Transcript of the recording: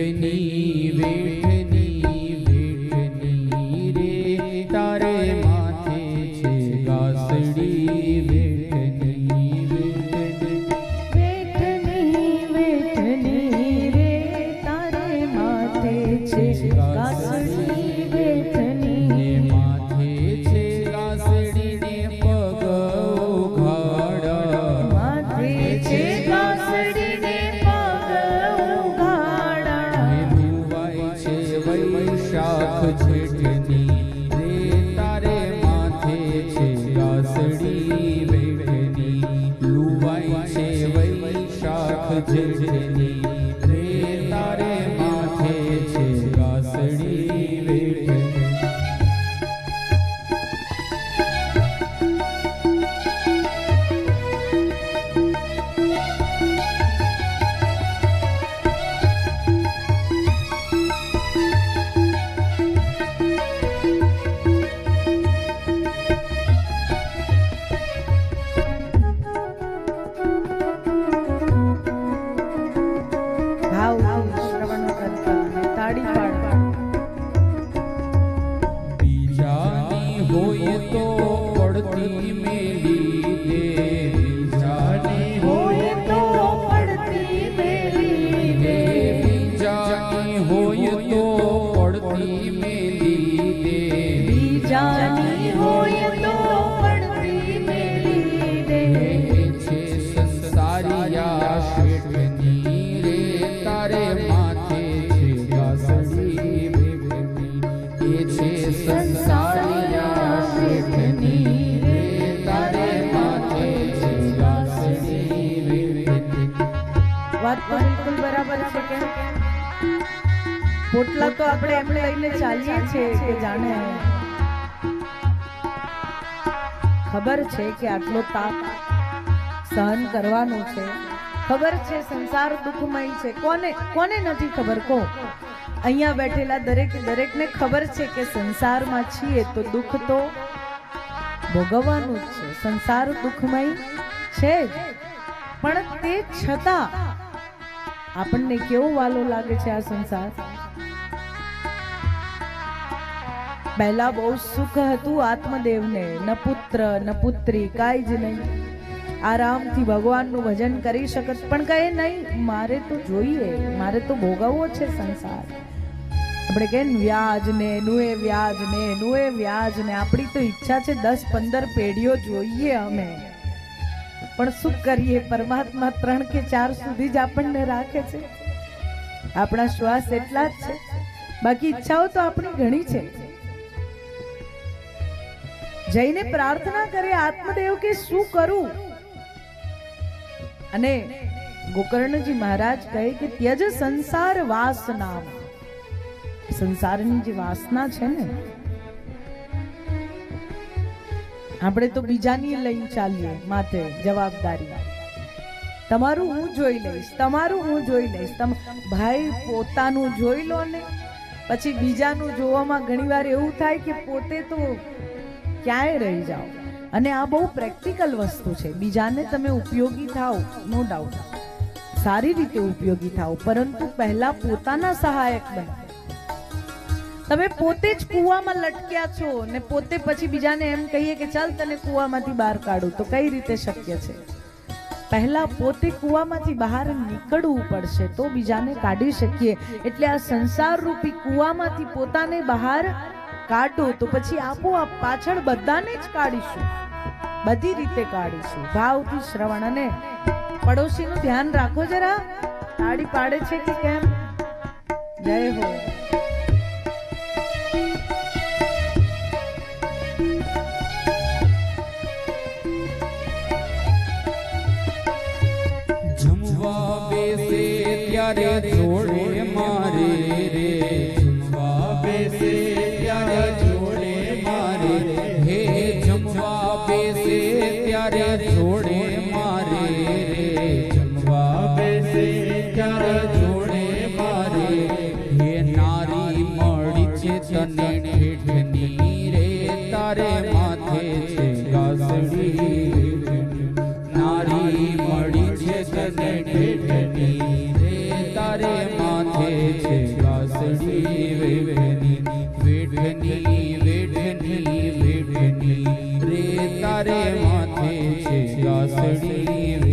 વેઠની જેઠની લુવાય છે વૈશાખ જેઠની વાત તો બિલકુલ બરાબર છે કે પોટલા તો આપણે એમ લઈને ચાલીએ છીએ કે જાણે. ખબર છે કે આટલો તાપ સહન કરવાનું છે. ખબર છે સંસાર દુઃખમય છે. કોને કોને નથી ખબર? કો અહીંયા બેઠેલા દરેક, દરેકને ખબર છે કે સંસારમાં છીએ તો દુઃખ તો ભોગવવાનું જ છે. સંસાર દુઃખમય છે જ. પણ તે છતાં આપણને કેવો વાલો લાગે છે આ સંસાર? પહેલા બહુ સુખ હતું આત્મદેવને, ન પુત્ર, ન પુત્રી, કાંઈ જ નહીં. આરામથી ભગવાનનું ભજન કરી શકત, પણ કહે નહીં, મારે તો જોઈએ, મારે તો ભોગવવો છે સંસાર. આપણે કહે ને, વ્યાજ ને નુએ નુએ, વ્યાજ ને. આપણી તો ઈચ્છા છે દસ પંદર પેઢીઓ જોઈએ અમે. પણ શું કરીએ? પરમાત્મા ત્રણ કે ચાર સુધી જ આપણને રાખે છે. આપણા શ્વાસ એટલા જ છે. બાકી ઈચ્છાઓ તો આપણી ઘણી છે. જઈને પ્રાર્થના કરે આત્મદેવ કે શું કરું? અને ગોકર્ણજી મહારાજ કહે કે ત્યજ સંસાર વાસના. સંસારની જે વાસના છે ને આપણે તો બીજાની લઈને ચાલીએ, માથે જવાબદારી. તમારું હું જોઈ લઈશ, તમારું હું જોઈ લઈશ. તમ ભાઈ પોતાનું જોઈ લો ને. પછી બીજાનું જોવામાં ઘણીવાર એવું થાય કે પોતે તો ક્યાંય રહી જાઓ. અને આ બહુ પ્રેક્ટિકલ વસ્તુ છે. બીજાને તમે ઉપયોગી થાઓ, નો ડાઉટ સારી રીતે ઉપયોગી થાઓ. પરંતુ પહેલાં પોતાના સહાયક બનો. તમે પોતે જ કૂવામાં લટક્યા છો ને પોતે પછી બીજાને એમ કહીએ કે ચાલ તને કૂવામાંથી બહાર કાઢું. તો કઈ રીતે શક્ય છે? પહેલા પોતે કૂવામાંથી બહાર નીકળવું પડશે તો બીજાને કાઢી શકીએ. એટલે આ સંસાર રૂપી કૂવામાંથી પોતાને બહાર કાઢો તો પછી આપોઆપ પાછળ બધાને જ કાઢીશું. બધી રીતે કાઢીશું. ભાવથી શ્રવણ અને પડોશીનું ધ્યાન રાખો જરા. તાળી પાડે છે કે કેમ? જય હો. ત્યારે જોડે મારે રે જમવા બેસે ત્યારે જોડે મારે હે જમવા બેસે ત્યારે જોડે મારે રે જમવા બેસે ત્યારે જોડે મારે હે નારી મળી છે તને ઠેઠની રે તારે માથે છે ગાસડી નારી મળી છે તારે માથે છે વાસડી વેઠની વેઠની વેઠની વેઠની રે તારે માથે છે વાસડી